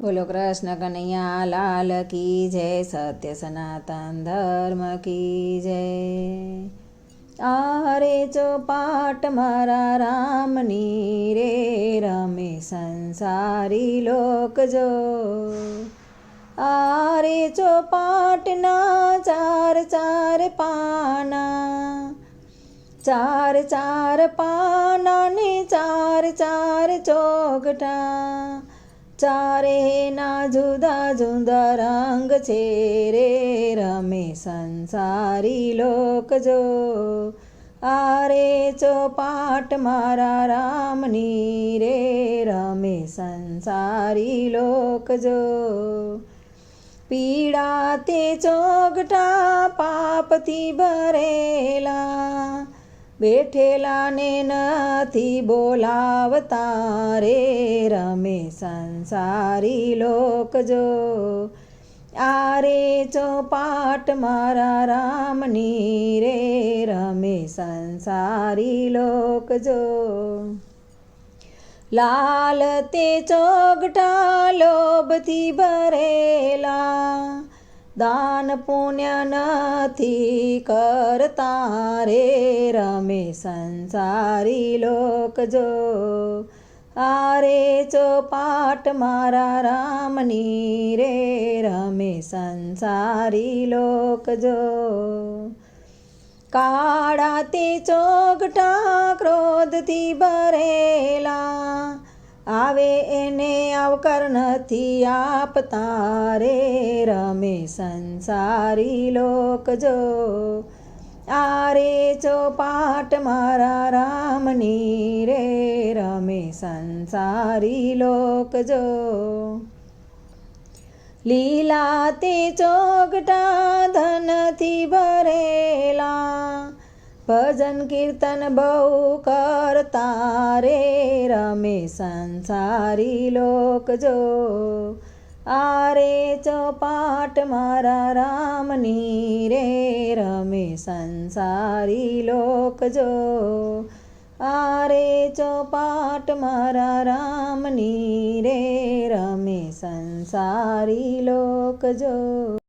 બોલો કૃષ્ણ કનૈયા, લાલ કી જય, સત્ય સનાતન ધર્મ કી જય. આરે ચોપાટ મારા રામની રે, રમે સંસારી લોક જો. આરે ચોપાટના ચાર ચાર પાના, ચાર ચાર પાના ને ચાર ચાર ચોગટા ચારે ના જુદા જુદા રંગ છે રે રમે સંસારી લોક જો આરે ચોપાટ મારા રામની રે રમે સંસારી લોક જો પીડા તે ચોગટા પાપથી ભરેલા બેઠેલાને નથી બોલાવતા રે રમે સંસારી લોક જો. આરે ચોપાટ મારા રામની રે રમે સંસારી લોક જો. લાલ તે ચોગટા લોભથી ભરેલા દાન પુણ્ય નથી કરતા રે, રમે સંસારી લોક જો. આરે ચોપાટ મારા રામની રે, રમે સંસારી લોક જો. કાળા તે ચોગટા ક્રોધથી ભરેલા, આવે એને આવકાર નથી આપતા રે, રમે સંસારી લોક જો. આરે ચોપાટ મારા રામની રે રમે સંસારી લોક જો. લીલા તે ચોગટા ધનથી ભરેલા. ભજન કીર્તન બહુ કરતા રે રમે સંસારી લોક જો. આરે ચોપાટ મારા રામની રે, રમે સંસારી લોક જો. આરે ચોપાટ મારા રામની રે, રમે સંસારી લોક જો.